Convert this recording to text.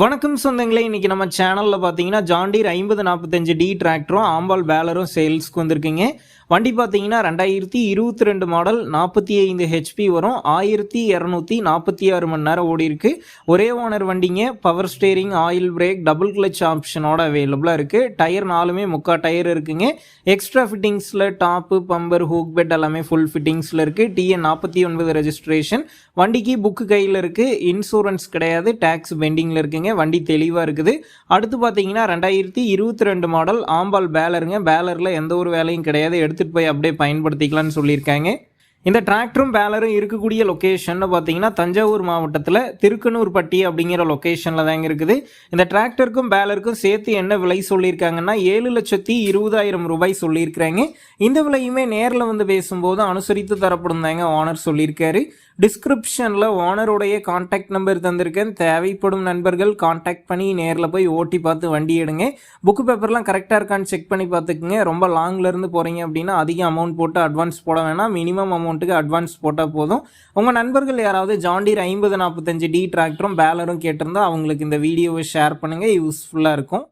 வணக்கம் சொந்தங்களே இன்றைக்கி நம்ம சேனலில் பார்த்தீங்கன்னா ஜாண்டீர் ஐம்பது நாற்பத்தஞ்சு டி டிராக்டரும் ஆம்பால் பேலரும் சேல்ஸ்க்கு வந்திருக்கீங்க. வண்டி பார்த்தீங்கன்னா ரெண்டாயிரத்தி இருபத்தி ரெண்டு மாடல் நாற்பத்தி ஐந்து ஹெச்பி வரும். ஆயிரத்தி இரநூத்தி நாற்பத்தி ஆறு மணி நேரம் ஓடி இருக்கு. ஒரே ஓனர் வண்டிங்க. Power steering oil brake double clutch ஆப்ஷனோட அவைலபிளாக இருக்குது டயர் நாலுமே முக்கா டயர் இருக்குங்க. எக்ஸ்ட்ரா ஃபிட்டிங்ஸில் டாப்பு பம்பர் ஹூக் பெட் எல்லாமே ஃபுல் ஃபிட்டிங்ஸில் இருக்குது டிஎன் நாற்பத்தி ஒன்பது ரெஜிஸ்ட்ரேஷன் வண்டிக்கு புக்கு கையில் இருக்குது இன்சூரன்ஸ் கிடையாது. டேக்ஸ் பெண்டிங்கில் இருக்குங்க. வண்டி தெளிவாக இருக்குது. அடுத்து பார்த்தீங்கன்னா ரெண்டாயிரத்தி இருபத்தி ரெண்டு மாடல் ஆம்பால் பேலருங்க பேலரில் எந்த ஒரு வேலையும் கிடையாது. எடுத்து எடுத்துகிட்டு போய் அப்படியே பயன்படுத்திக்கலாம்னு சொல்லியிருக்காங்க. இந்த டிராக்டரும் பேலரும் இருக்கக்கூடிய லொக்கேஷன் பார்த்தீங்கன்னா தஞ்சாவூர் மாவட்டத்தில் திருக்கனூர்பட்டி அப்படிங்கிற லொக்கேஷனில் தாங்க இருக்குது. இந்த டிராக்டருக்கும் பேலருக்கும் சேர்த்து என்ன விலை சொல்லியிருக்காங்கன்னா ஏழு லட்சத்தி இருபதாயிரம் ரூபாய் சொல்லியிருக்கிறாங்க. இந்த விலையுமே நேரில் வந்து பேசும்போது அனுசரித்து தரப்படும் தாங்க ஓனர் சொல்லியிருக்காரு. டிஸ்கிரிப்ஷனில் ஓனருடைய காண்டாக்ட் நம்பர் தந்திருக்கேன். தேவைப்படும் நண்பர்கள் காண்டாக்ட் பண்ணி நேரில் போய் ஓட்டி பார்த்து வண்டி எடுங்க. புக்கு பேப்பர்லாம் கரெக்டாக இருக்கான்னு செக் பண்ணி பார்த்துக்குங்க. ரொம்ப லாங்லேருந்து போகிறீங்க அப்படின்னா அதிக அமௌண்ட் போட்டு அட்வான்ஸ் போட வேணாம். மினிமம் அமௌண்ட்டுக்கு அட்வான்ஸ் போட்டால் போதும். உங்கள் நண்பர்கள் யாராவது ஜாண்டீர் ஐம்பது நாற்பத்தஞ்சு டி டிராக்டரும் பேலரும் கேட்டிருந்தா அவங்களுக்கு இந்த வீடியோவை ஷேர் பண்ணுங்கள் யூஸ்ஃபுல்லாக இருக்கும்.